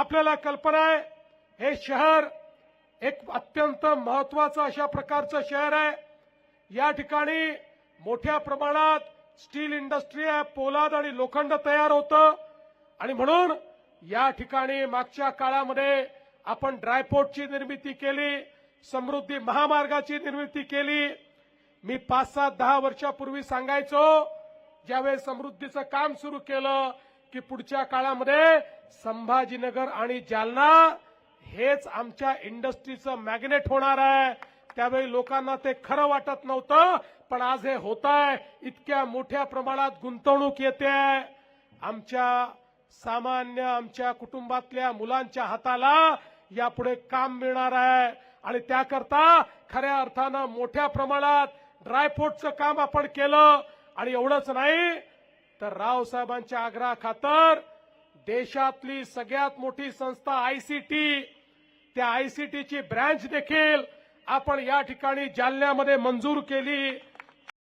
आपल्याला कल्पना आहे हे शहर एक अत्यंत महत्वाचं अशा प्रकारचं शहर आहे. या ठिकाणी मोठ्या प्रमाणात स्टील इंडस्ट्री आहे पोलाद आणि लोखंड तयार होतं. आणि म्हणून या ठिकाणी मागच्या काळामध्ये आपण ड्रायपोर्टची निर्मिती केली समृद्धी महामार्गाची निर्मिती केली. मी पाच सात दहा वर्षापूर्वी सांगायचो ज्यावेळेस समृद्धीचं काम सुरू केलं की पुढच्या काळामध्ये संभाजीनगर आणि जालना हेच आमच्या इंडस्ट्रीचं मॅग्नेट होणार आहे. त्यावेळी लोकांना ते खरं वाटत नव्हतं पण आज हे होत आहे इतक्या मोठ्या प्रमाणात गुंतवणूक येते. आमच्या सामान्य आमच्या कुटुंबातल्या मुलांच्या हाताला यापुढे काम मिळणार आहे. आणि त्याकरता खऱ्या अर्थानं मोठ्या प्रमाणात ड्रायफ्रूटचं काम आपण केलं. आणि एवढंच नाही तर रावसाहेबांच्या आग्रहा खातर देशातली सगळ्यात मोठी संस्था आयसीटी त्या आयसीटीची ब्रँच देखील आपण या ठिकाणी जालन्यामध्ये मंजूर केली.